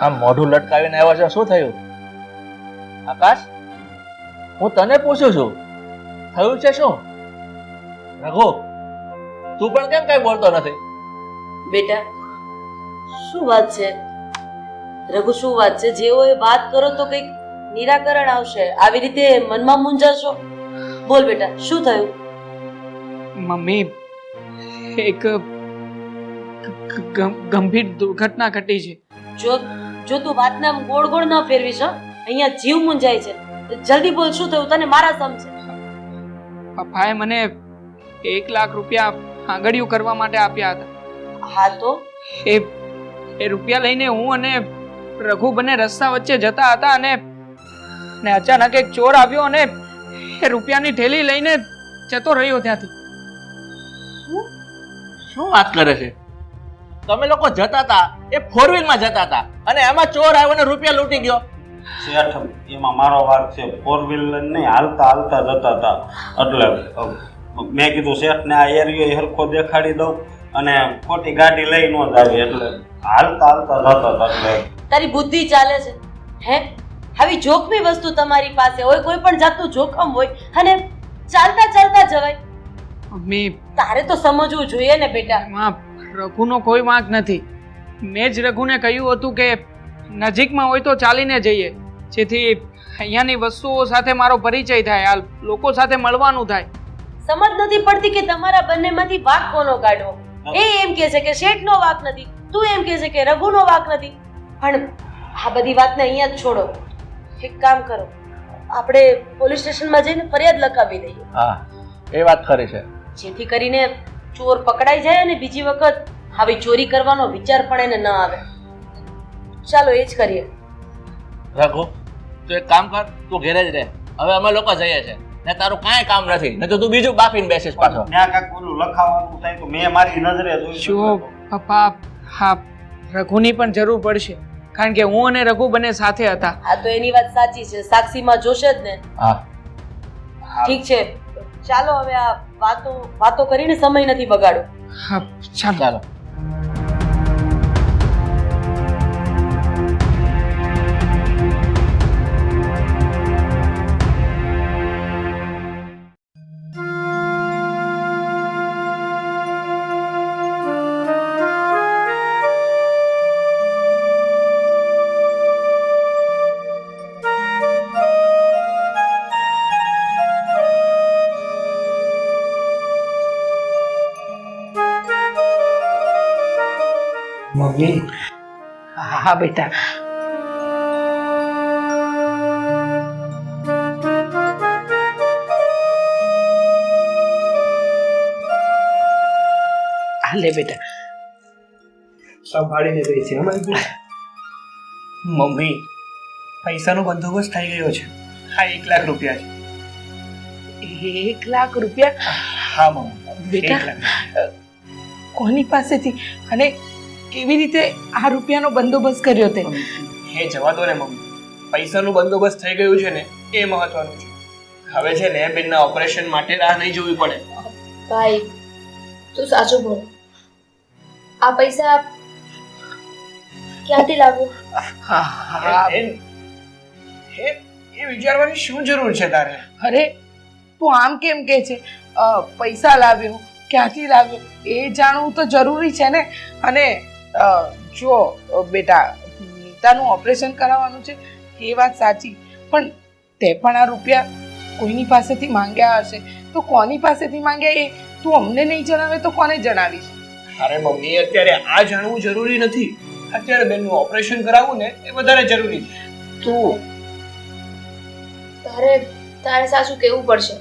આમ મોઢું લટકાવીને આવ્યા છે શું થયું? આકાશ હું તને પૂછું છું થયું છે શું? રઘુ તું પણ કેમ કઈ બોલતો નથી? બેટા શું વાત છે? રઘુ શું વાત છે? જેઓ એ વાત કરો તો કંઈક નિરાકરણ આવશે. આવી રીતે મનમાં મૂંઝાશો? બોલ બેટા શું થયું? મમ્મી એક ગંભીર દુર્ઘટના ઘટી છે. જો જો તું વાતને આમ ગોળ ગોળ ન ફેરવીશ હં? અહીંયા જીવ મુંજાય છે. જલ્દી બોલ શું થયું? તને મારા સમજે છે. પપ્પાએ મને એક લાખ રૂપિયા આંગળીઓ કરવા માટે આપ્યા હતા. હા તો? એ એ રૂપિયા લઈને હું અને રઘુ બંને રસ્તા વચ્ચે જતા હતા અને ને અચાનક એક ચોર આવ્યો અને એ રૂપિયાની થેલી લઈને જતો રહ્યો ત્યાંથી. શું વાત કરે છે? તમે લોકો જતા હતા એ ફોર વ્હીલમાં જતા હતા. અને એમાં ચોર આવ્યો ને રૂપિયા લૂંટી ગયો. શેઠ એમાં મારો વાક છે. ફોર વ્હીલર નહીં હાલતા હાલતા જતા હતા. એટલે મેં કીધું શેઠને આ એરિયો હરખો દેખાડી દઉં અને ખોટી ગાડી લઈ ન જાવી. એટલે હાલતા હાલતા જતા હતા એટલે. તારી બુદ્ધિ ચાલે છે. હે? આવી જોખમી વસ્તુ તમારી પાસે હોય કોઈ પણ જાતનું જોખમ હોય અને ચાલતા ચાલતા જવાય. મમ્મી. તારે તો સમજવું જોઈએ ને બેટા. રઘુનો કોઈ વાંક નથી. મેં જ રઘુને કહ્યું હતું કે નજીકમાં હોય તો ચાલીને જઈએ. જેથી અહીંયાની વસ્તુઓ સાથે મારો પરિચય થાય આ લોકો સાથે મળવાનું થાય. સમજ નથી પડતી કે તમારા બંનેમાંથી વાક કોનો કાઢવો? એ એમ કહે છે કે શેઠનો વાક નથી તું એમ કહે છે કે રઘુનો વાક નથી. પણ આ બધી વાતને અહીંયા જ છોડો. એક કામ કરો આપણે પોલીસ સ્ટેશનમાં જઈને ફરિયાદ લખાવી દઈએ હા એ વાત ખરી છે. જેથી કરીને ચોર પકડાઈ જાય અને બીજી વખત આવી ચોરી કરવાનો વિચાર પણ એને ન આવે. ચાલો એ જ કરીએ. રઘુ તું એક કામ કર તું ઘેરે જ રહે. હવે અમે લોકો જઈએ છે. ને તારું કાંઈ કામ નથી. ને તો તું બીજું બાફીને બેસીશ પાછો. ત્યાં કાંઈક ઓલું લખાવાનું થાય તો મેં મારી નજરે જોયું શું પપ્પા હા રઘુની પણ જરૂર પડશે. કારણ કે હું અને રઘુ બંને સાથે હતા. આ તો એની વાત સાચી છે. સાક્ષીમાં જોશે જ ને. હા. ઠીક છે. ચાલો હવે આ વાતો વાતો કરીને સમય નથી બગાડો હા ચાલો. ચાલો. મમ્મી હા બેટા. લે બેટા. સંભાળીને રહી છે મમ્મી પૈસાનો બંદોબસ્ત થઈ ગયો છે. હા એક લાખ રૂપિયા છે. એક લાખ રૂપિયા? હા મમ્મી. બેટા કોની પાસેથી? અને કેવી રીતે આ રૂપિયાનો બંદોબસ્ત કર્યો તે? હે જવા દો ને મમ્મી. પૈસાનું બંદોબસ્ત થઈ ગયું છે ને એ મહત્વનું છે. હવે છે ને બેનના ઓપરેશન માટે રાહ નહીં જોવી પડે. ભાઈ તું સાચું બોલ. આ પૈસા ક્યાંથી લાવ્યો હા એ એ- એ વિચારવાની શું જરૂર છે તારે? અરે તું આમ કેમ કે છે? પૈસા લાવ્યો ક્યાંથી લાવ્યો એ જાણવું તો જરૂરી છે ને. અને અ, જો બેટા નીતાનું ઓપરેશન કરાવવાનું છે એ વાત સાચી. પણ તે પણ આ રૂપિયા કોઈની પાસેથી માંગ્યા હશે? તો કોની પાસેથી માંગ્યા એ? તું અમને નહીં જણાવે તો કોને જણાવીશ? અરે મમ્મી અત્યારે આ જાણવું જરૂરી નથી. અત્યારે બેનનું ઓપરેશન કરાવવું ને એ વધારે જરૂરી છે. તું તારે તારે સાચું કેવું પડશે?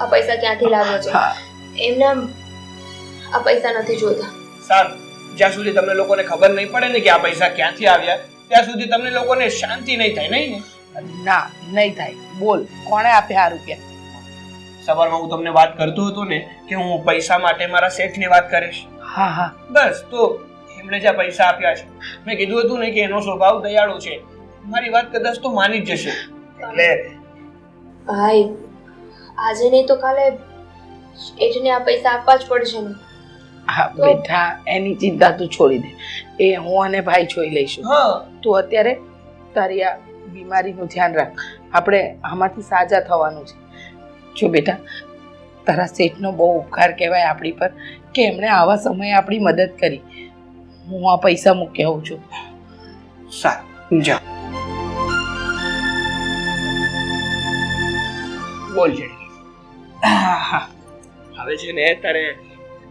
આ પૈસા ક્યાંથી લાવ્યો છે? એમને આ પૈસા નથી જોતા. સારું. જ્યાં સુધી તમને લોકોને ખબર નહીં પડે ને કે આ પૈસા ક્યાંથી આવ્યા ત્યાં સુધી તમને લોકોને શાંતિ નહીં થાય નહીં ને? ના નહીં થાય. બોલ કોણે આપ્યા આ રૂપિયા? સવારમાં હું તમને વાત કરતો હતો ને કે હું પૈસા માટે મારા શેઠની વાત કરીશ. હા હા. બસ તો એમણે જે આ પૈસા આપ્યા છે મેં કીધું હતું ને કે એનો સ્વભાવ દયાળુ છે. મારી વાત કદાચ તો માની જ જશે. એટલે ભાઈ આજે નહીં તો કાલે એટને આ પૈસા આપવા જ પડશે ને. હા બેટા એની ચિંતા તું છોડી દે. એ હું અને ભાઈ જોઈ લઈશું. હા. તું અત્યારે તારી આ બીમારીનું ધ્યાન રાખ. આપણે આમાંથી સાજા થવાનું છે. જો બેટા તારા શેઠનો બહુ ઉપકાર કહેવાય આપણી પર કે એમણે આવા સમયે આપણી મદદ કરી. હું આ પૈસા મૂકી આવું છું. સારું જા બોલ હા. હવે છે ને તારે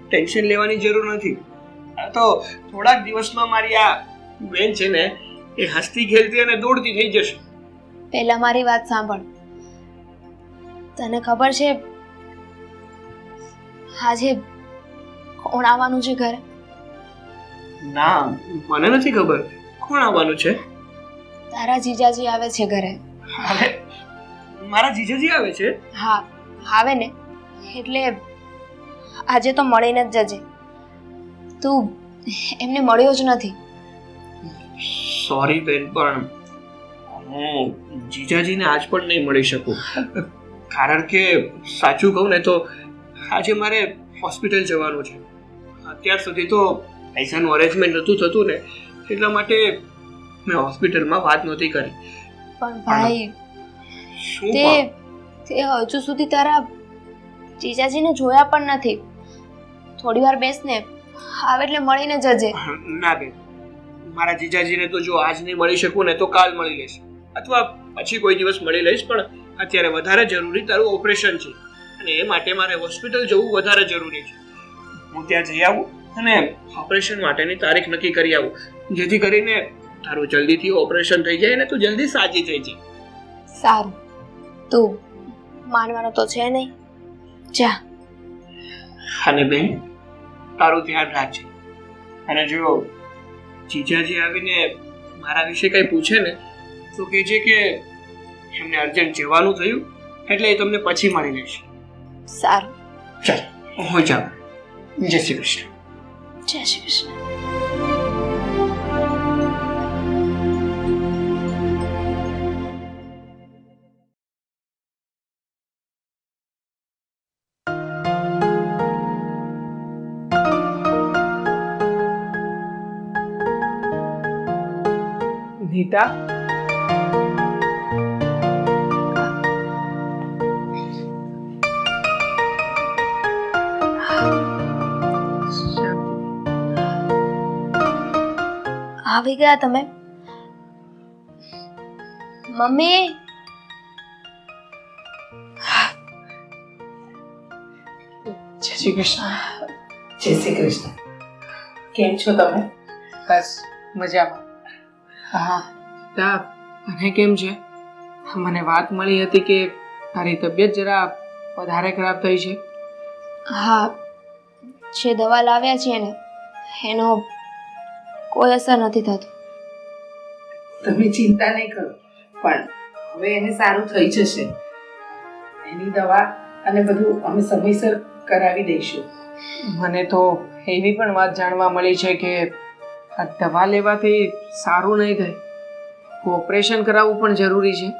ટેન્શન લેવાની જરૂર નથી. આ તો થોડાક દિવસમાં મારી આ બેન છે ને એ હસતી ખેલતી અને દોડતી થઈ જશે. પહેલા મારી વાત સાંભળ. તને ખબર છે આજે કોણ આવવાનું છે ઘરે? ના મને નથી ખબર. કોણ આવવાનું છે? તારા જીજાજી આવે છે ઘરે. મારા જીજાજી આવે છે? હા આવે ને. એટલે આજે તો મળીને જ જજે. તું એમને મળ્યો જ નથી. સોરી બેન પણ હું જીજાજીને આજ પણ નહીં મળી શકું. કારણ કે સાચું કહું ને તો આજે મારે હોસ્પિટલ જવાનું છે. અત્યાર સુધી તો પૈસાનું અરેન્જમેન્ટ નહોતું થતું ને એટલા માટે મેં હોસ્પિટલમાં વાત નહોતી કરી. પણ ભાઈ શું તે તે હજુ સુધી તારા જીજાજીને જોયા પણ નથી. થોડી વાર બેસ ને આવે એટલે મળીને જજે. ના બેન. મારા જીજાજીને તો જો આજ નહીં મળી શકું ને તો કાલ મળી લઈશ. અથવા પછી કોઈ દિવસ મળી લઈશ પણ અત્યારે વધારે જરૂરી તારું ઓપરેશન છે. અને એ માટે મારે હોસ્પિટલ જવું વધારે જરૂરી છે. હું ત્યાં જઈ આવું અને ઓપરેશન માટેની તારીખ નક્કી કરી આવું. જેથી કરીને તારું જલ્દીથી ઓપરેશન થઈ જાય અને તું જલ્દી સાજી થઈ જાય સારું. તું માનવાનો તો છે નહીં. જા. અને બેન તારું ધ્યાન રાખજે. અને જો જીજાજી આવીને મારા વિશે કંઈ પૂછે ને તો કહેજે કે એમને અર્જન્ટ જવાનું થયું એટલે એ તમને પછી મળી લેશે. સારું. ચાલ હું જાઉં. જય શ્રી કૃષ્ણ. જય શ્રી કૃષ્ણ. નીતા આવી ગયા તમે મમ્મી જય શ્રી કૃષ્ણ જય શ્રી કૃષ્ણ કેમ છો તમે બસ મજામાં હા તા તને કેમ છે? મને વાત મળી હતી કે તારી તબિયત જરા વધારે ખરાબ થઈ છે. હા જે દવા લાવ્યા છે ને એનો કોઈ અસર નથી થતો. તમે ચિંતા નહીં કરો પણ હવે એને સારું થઈ જશે. એની દવા અને બધું અમે સમયસર કરાવી દઈશું. મને તો એવી પણ વાત જાણવા મળી છે કે આ દવા લેવાથી સારું નહીં થાય. ઓપરેશન કરાવવું પણ જરૂરી છે.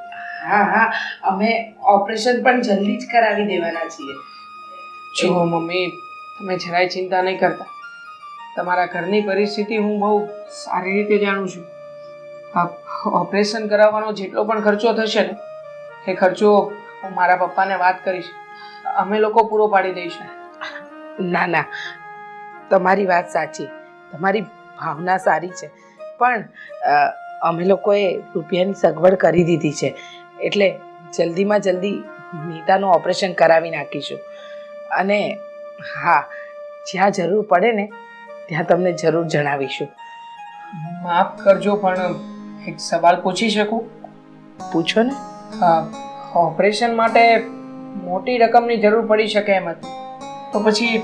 હા હા. અમે ઓપરેશન પણ જલ્દી જ કરાવી દેવાના છીએ. જો મમ્મી તમે જરાય ચિંતા નહીં કરતા. તમારા ઘરની પરિસ્થિતિ હું બહુ સારી રીતે જાણું છું. આ ઓપરેશન કરાવવાનો જેટલો પણ ખર્ચો થશે ને એ ખર્ચો હું મારા પપ્પાને વાત કરીશ. અમે લોકો પૂરો પાડી દઈશું. ના ના. તમારી વાત સાચી. તમારી ભાવના સારી છે. પણ અમે લોકોએ રૂપિયાની સગવડ કરી દીધી છે. એટલે જલ્દીમાં જલ્દી નીતાનું ઓપરેશન કરાવી નાખીશું. અને હા જ્યાં જરૂર પડે ને ત્યાં તમને જરૂર જણાવીશું. માફ કરજો પણ એક સવાલ પૂછી શકું? પૂછો ને. હા, ઓપરેશન માટે મોટી રકમની જરૂર પડી શકે એમ હતી. તો પછી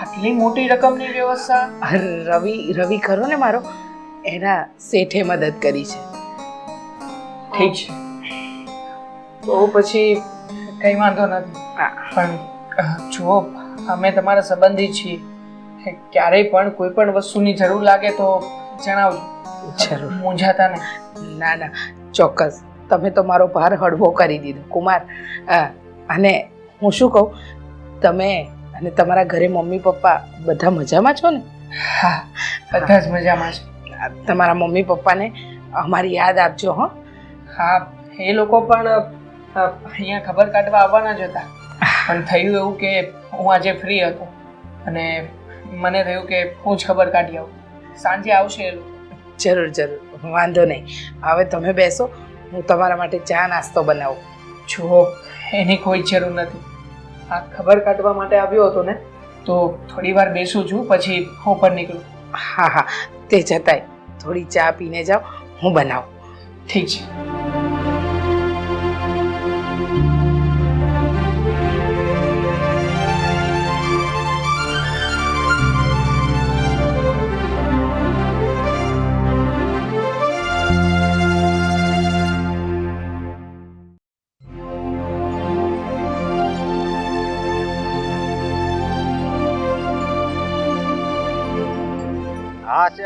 આટલી મોટી રકમની વ્યવસ્થા? રવિ રવિ ખરો ને મારો. એના શેઠે મદદ કરી છે. ઠીક છે. તો પછી કંઈ વાંધો નથી. હા. પણ જુઓ અમે તમારા સંબંધી છીએ. ક્યારેય પણ કોઈ પણ વસ્તુની જરૂર લાગે તો જણાવજો. જરૂર. મૂંઝાતા નહીં. ના ના. ચોક્કસ. તમે તો મારો ભાર હળવો કરી દીધો કુમાર. અને હું શું કહું? તમે અને તમારા ઘરે મમ્મી પપ્પા બધા મજામાં છો ને? હા બધા જ મજામાં છે. તમારા મમ્મી પપ્પાને અમારી યાદ આપજો હો. હા એ લોકો પણ અહીંયા ખબર કાઢવા આવવાના જ હતા. પણ થયું એવું કે હું આજે ફ્રી હતો. અને મને થયું કે હું જ ખબર કાઢી આવું. સાંજે આવશે એ લોકો. જરૂર જરૂર. વાંધો નહીં. હવે તમે બેસો. હું તમારા માટે ચા નાસ્તો બનાવું. જુઓ એની કોઈ જરૂર નથી. આ ખબર કાઢવા માટે આવ્યો હતો ને તો થોડી વાર બેસું છું પછી હું પણ નીકળું. હા હા. તે જતાય થોડી ચા પીને જાઓ હું બનાવું. ઠીક છે.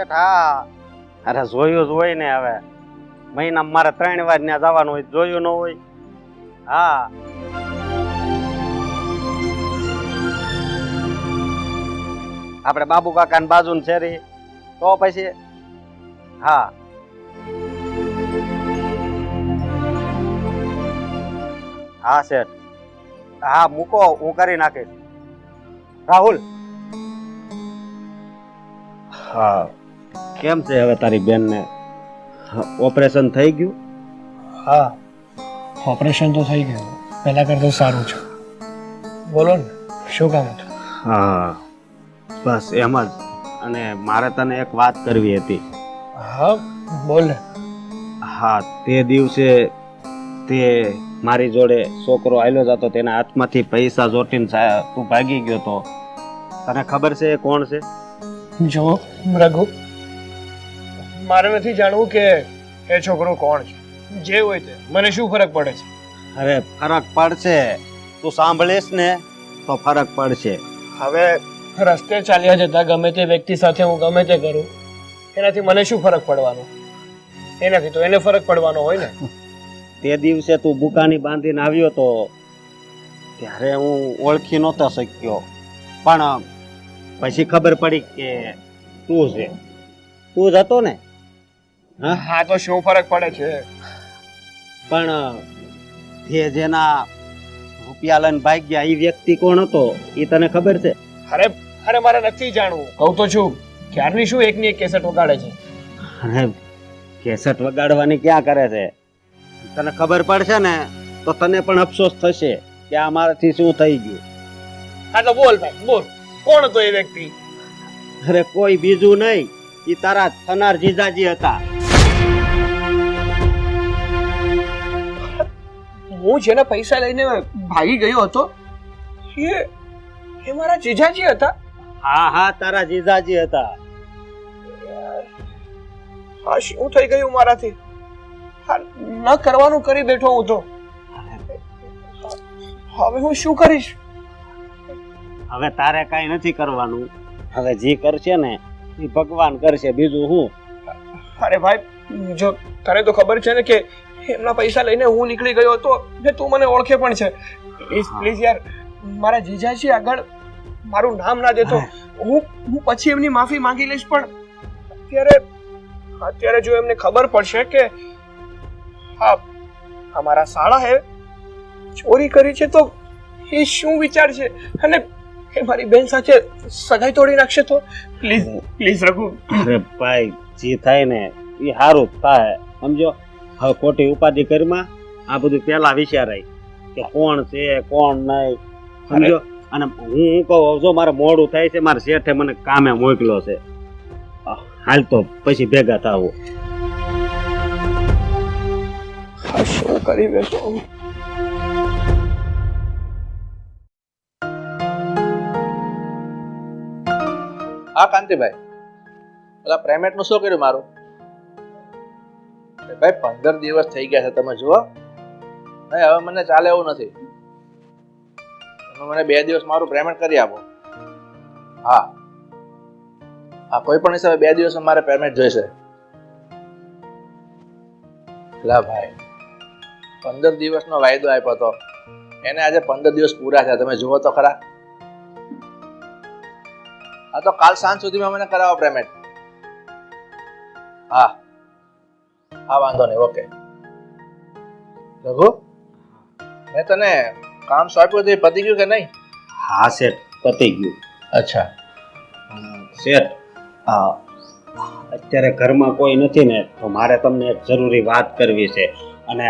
શેઠ હા. અરે જોયું જ હોય ને હવે. મહિનામાં મારે ત્રણ વાર ત્યાં જવાનું હોય જોયું ન હોય. હા. આપણે બાબુ કાકા બાજુ છે રી તો પછી? હા. હા શેઠ. હા મૂકો હું કરી નાખીશ. રાહુલ. હા. કેમ છે હવે તારી બેનને? ઓપરેશન થઈ ગયું? હા ઓપરેશન તો થઈ ગયું. પહેલા કરતાં સારું છે. બોલો ને શું કામ હતું? હા બસ એમ જ. અને મારે તને એક વાત કરવી હતી. હા બોલ હા તે દિવસે તે મારી જોડે છોકરો આવેલો જતો તેના હાથમાંથી પૈસા જોટીને તું ભાગી ગયો તો. તને ખબર છે એ કોણ છે? જો રઘુ મારે નથી જાણવું કે એ છોકરો કોણ છે. જે હોય તે. મને શું ફરક પડે છે? અરે ફરક પડશે. તું સાંભળીશ ને તો ફરક પડશે. હવે રસ્તે ચાલ્યા જતા ગમે તે વ્યક્તિ સાથે હું ગમે તે કરું એનાથી મને શું ફરક પડવાનો? એનાથી તો એને ફરક પડવાનો હોય ને. તે દિવસે તું બુકાની બાંધીને આવ્યો તો ત્યારે હું ઓળખી નહોતો શક્યો. પણ પછી ખબર પડી કે તું છે તું જ હતો ને? હા? તો શું ફરક પડે છે? પણ તે જેના રૂપિયા લઈને ભાગ્યા એ વ્યક્તિ કોણ હતો? એ તને ખબર છે? અરે અરે મારે નથી જાણવું. કહું તો છું ક્યારની શું એકની એક કેસેટ વગાડે છે? અરે કેસેટ વગાડવાની ક્યાં કરે છે? તને ખબર પડશે ને તો તને પણ અફસોસ થશે કે આ મારાથી શું થઈ ગયું. હા તો બોલ ભાઈ બોલ. કોણ હતો એ વ્યક્તિ? અરે કોઈ બીજું નહીં. એ તારા થનાર જીજાજી હતા. હું જેના પૈસા લઈને ભાગી ગયો હતો એ એ મારા જીજાજી હતા. હા હા તારા જીજાજી હતા. આ શું થઈ ગયું મારાથી? ન કરવાનું કરી બેઠો હું તો. હવે હું શું કરીશ? હવે તારે કાંઈ નથી કરવાનું. હવે જે કરશે ને એ ભગવાન કરશે. બીજું હું? અરે ભાઈ જો તને તો ખબર છે ને કે એમના પૈસા લઈને હું નીકળી ગયો હતો. ને તું મને ઓળખે પણ છે. પ્લીઝ પ્લીઝ યાર મારા જીજાજી આગળ મારું નામ ના દેતો. હું. હું પછી એમની માફી માંગી લઈશ પણ અત્યારે અત્યારે જો એમને ખબર પડશે કે હા અમારા શાળાએ ચોરી કરી છે તો એ શું વિચાર છે? અને એ મારી બેન સાથે સગાઈ તોડી નાખશે તો? Please please Raghu. અરે ભાઈ જે થાય ને એ સારું થાય. સમજો? હવે ખોટી ઉપાધિ કરીમાં આ બધું પહેલા વિચારાય કે કોણ છે કોણ નહીં. સમજો? અને હું હું કહું જો મારે મોડું થાય છે મારા શેઠે મને કામે મોકલ્યો છે. હાલ તો પછી ભેગા થાવું. શું કરી બેસો? હા કાંતિભાઈ. પેલા પ્રેમેટનું શું કર્યું મારું? ભાઈ, પંદર દિવસ થઈ ગયા છે, તમે જુઓ. ભાઈ, હવે મને ચાલે એવું નથી. તમે મને બે દિવસ મારું પેમેન્ટ કરી આપો. હા. હા, કોઈ પણ હિસાબે બે દિવસ મારે પેમેન્ટ જોઈશે. લા ભાઈ, પંદર દિવસનો વાયદો આપ્યો હતો એને આજે પંદર દિવસ પૂરા થયા, તમે જુઓ તો ખરા. હા, તો કાલ સાંજ સુધીમાં મને કરાવો પેમેન્ટ હા. હા વાંધો નહીં ઓકે રઘુ મેં તને કામ સોંપ્યું હતું એ પતી ગયું કે નહીં? હા શેઠ પતી ગયું. અચ્છા. શેઠ અત્યારે ઘરમાં કોઈ નથી ને તો મારે તમને એક જરૂરી વાત કરવી છે. અને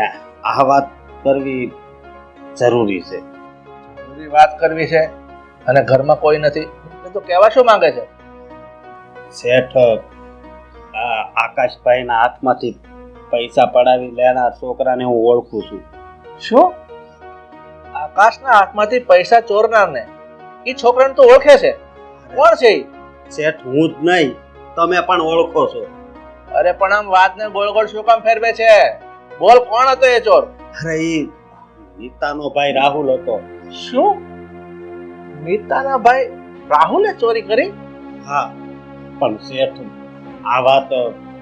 આ વાત કરવી જરૂરી છે. જરૂરી વાત કરવી છે અને ઘરમાં કોઈ નથી. એ તો કહેવા શું માંગે છે? શેઠ આકાશભાઈના હાથમાંથી પૈસા પડાવી લેનાર છોકરાને હું ઓળખું છું. શું? આકાશના હાથમાંથી પૈસા ચોરનારને? એ છોકરાને તો ઓળખે છે? કોણ છે ઈ? શેઠ હું જ નહીં. તમે પણ ઓળખો છો. અરે પણ આમ વાતને ગોળ ગોળ શું કામ ફેરવે છે? બોલ કોણ હતો એ ચોર? અરે એ નીતાનો ભાઈ રાહુલ હતો. શું? નીતાના ભાઈ રાહુલે ચોરી કરી? હા પણ શેઠ આ વાત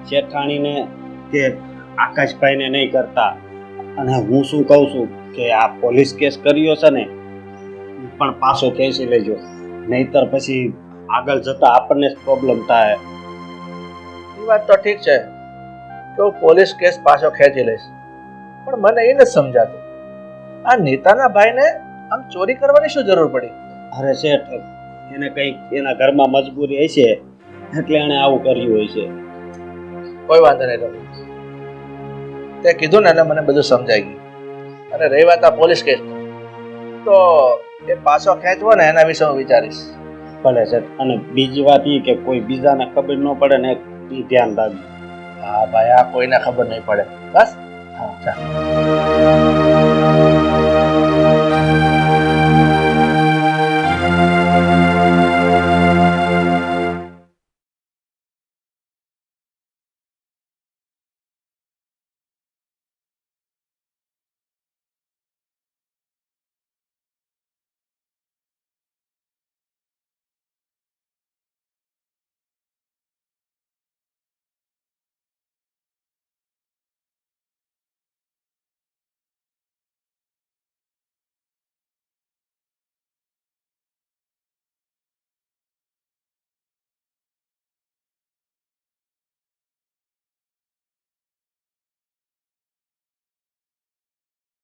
શેઠાણીને કે આકાશભાઈને નહીં કરતા. અને હું શું કહું છું કે આ પોલીસ કેસ કર્યો છે ને પણ પાછો ખેંચી લેજો. નહીતર પછી આગળ જતા આપણને જ પ્રોબ્લેમ થાય. એ વાત તો ઠીક છે કે હું પોલીસ કેસ પાછો ખેંચી લઈશ. પણ મને એ નથી સમજાતું. આ નેતાના ભાઈને આમ ચોરી કરવાની શું જરૂર પડી? અરે શેઠ એને કંઈક એના ઘરમાં મજબૂરી હશે એટલે એણે આવું કર્યું હોય છે. કોઈ વાંધો નહીં તે કીધું ને એટલે મને બધું સમજાઈ ગયું. અને રહી વાત આ પોલીસ કેસ તો એ પાછો ખેંચવો ને એના વિશે હું વિચારીશ. ભલે સર અને બીજી વાત એ કે કોઈ બીજાને ખબર ન પડે ને એ ધ્યાન રાખજો. હા ભાઈ આ કોઈને ખબર નહીં પડે. બસ? હા ચાલ.